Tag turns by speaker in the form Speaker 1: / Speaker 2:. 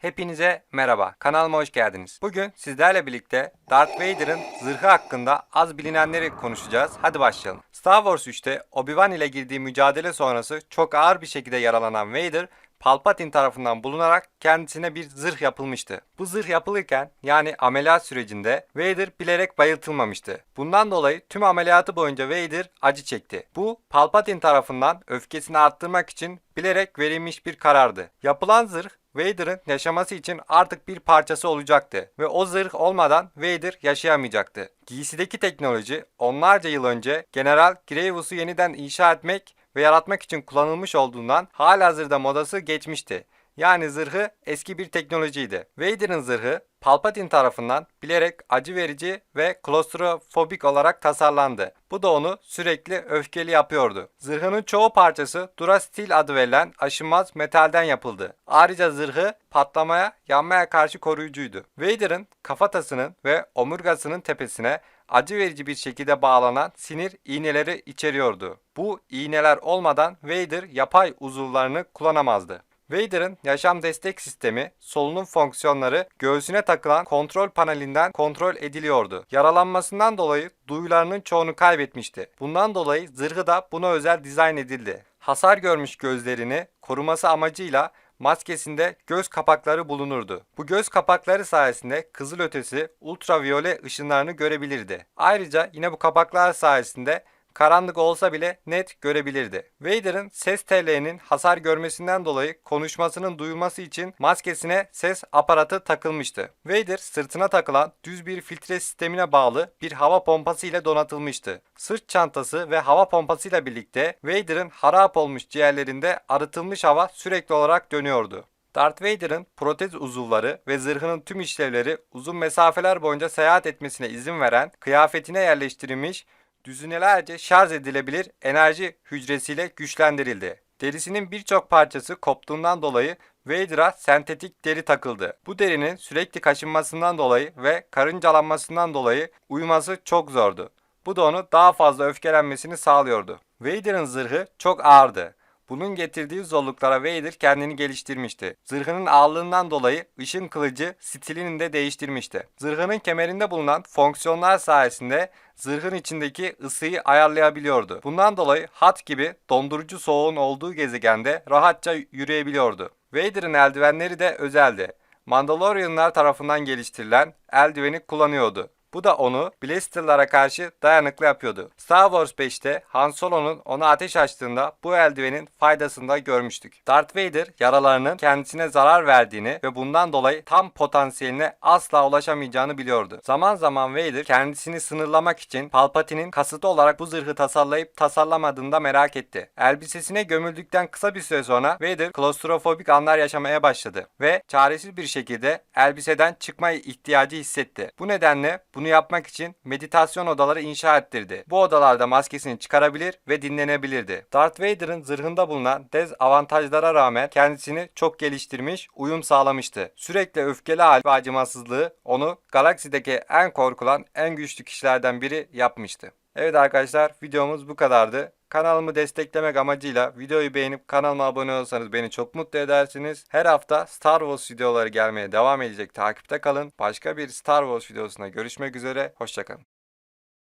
Speaker 1: Hepinize merhaba. Kanalıma hoş geldiniz. Bugün sizlerle birlikte Darth Vader'ın zırhı hakkında az bilinenleri konuşacağız. Hadi başlayalım. Star Wars 3'te Obi-Wan ile girdiği mücadele sonrası çok ağır bir şekilde yaralanan Vader, Palpatine tarafından bulunarak kendisine bir zırh yapılmıştı. Bu zırh yapılırken yani ameliyat sürecinde Vader bilerek bayıltılmamıştı. Bundan dolayı tüm ameliyatı boyunca Vader acı çekti. Bu Palpatine tarafından öfkesini arttırmak için bilerek verilmiş bir karardı. Yapılan zırh Vader'ın yaşaması için artık bir parçası olacaktı ve o zırh olmadan Vader yaşayamayacaktı. Giysideki teknoloji onlarca yıl önce General Grievous'u yeniden inşa etmek ve yaratmak için kullanılmış olduğundan halihazırda modası geçmişti. Yani zırhı eski bir teknolojiydi. Vader'ın zırhı Palpatine tarafından bilerek acı verici ve klostrofobik olarak tasarlandı. Bu da onu sürekli öfkeli yapıyordu. Zırhının çoğu parçası Durasteel adı verilen aşınmaz metalden yapıldı. Ayrıca zırhı patlamaya, yanmaya karşı koruyucuydu. Vader'ın kafatasının ve omurgasının tepesine acı verici bir şekilde bağlanan sinir iğneleri içeriyordu. Bu iğneler olmadan Vader yapay uzuvlarını kullanamazdı. Vader'ın yaşam destek sistemi, solunum fonksiyonları göğsüne takılan kontrol panelinden kontrol ediliyordu. Yaralanmasından dolayı duyularının çoğunu kaybetmişti. Bundan dolayı zırhı da buna özel dizayn edildi. Hasar görmüş gözlerini koruması amacıyla maskesinde göz kapakları bulunurdu. Bu göz kapakları sayesinde kızılötesi ultraviyole ışınlarını görebilirdi. Ayrıca yine bu kapaklar sayesinde karanlık olsa bile net görebilirdi. Vader'ın ses tellerinin hasar görmesinden dolayı konuşmasının duyulması için maskesine ses aparatı takılmıştı. Vader sırtına takılan düz bir filtre sistemine bağlı bir hava pompası ile donatılmıştı. Sırt çantası ve hava pompasıyla birlikte Vader'ın harap olmuş ciğerlerinde arıtılmış hava sürekli olarak dönüyordu. Darth Vader'ın protez uzuvları ve zırhının tüm işlevleri uzun mesafeler boyunca seyahat etmesine izin veren kıyafetine yerleştirilmiş düzinelerce şarj edilebilir enerji hücresiyle güçlendirildi. Derisinin birçok parçası koptuğundan dolayı Vader'a sentetik deri takıldı. Bu derinin sürekli kaşınmasından dolayı ve karıncalanmasından dolayı uyuması çok zordu. Bu da onu daha fazla öfkelenmesini sağlıyordu. Vader'ın zırhı çok ağırdı. Bunun getirdiği zorluklara Vader kendini geliştirmişti. Zırhının ağırlığından dolayı ışın kılıcı stilini de değiştirmişti. Zırhının kemerinde bulunan fonksiyonlar sayesinde zırhın içindeki ısıyı ayarlayabiliyordu. Bundan dolayı hat gibi dondurucu soğuğun olduğu gezegende rahatça yürüyebiliyordu. Vader'ın eldivenleri de özeldi. Mandalorianlar tarafından geliştirilen eldiveni kullanıyordu. Bu da onu Blaster'lara karşı dayanıklı yapıyordu. Star Wars 5'te Han Solo'nun ona ateş açtığında bu eldivenin faydasını da görmüştük. Darth Vader yaralarının kendisine zarar verdiğini ve bundan dolayı tam potansiyeline asla ulaşamayacağını biliyordu. Zaman zaman Vader kendisini sınırlamak için Palpatine'in kasıtlı olarak bu zırhı tasarlayıp tasarlamadığını da merak etti. Elbisesine gömüldükten kısa bir süre sonra Vader klostrofobik anlar yaşamaya başladı ve çaresiz bir şekilde elbiseden çıkma ihtiyacı hissetti. Bu nedenle bunu yapmak için meditasyon odaları inşa ettirdi. Bu odalarda maskesini çıkarabilir ve dinlenebilirdi. Darth Vader'ın zırhında bulunan dezavantajlara rağmen kendisini çok geliştirmiş, uyum sağlamıştı. Sürekli öfkeli hal ve acımasızlığı onu galaksideki en korkulan, en güçlü kişilerden biri yapmıştı. Evet arkadaşlar videomuz bu kadardı. Kanalımı desteklemek amacıyla videoyu beğenip kanalıma abone olursanız beni çok mutlu edersiniz. Her hafta Star Wars videoları gelmeye devam edecek. Takipte kalın. Başka bir Star Wars videosuna görüşmek üzere. Hoşçakalın.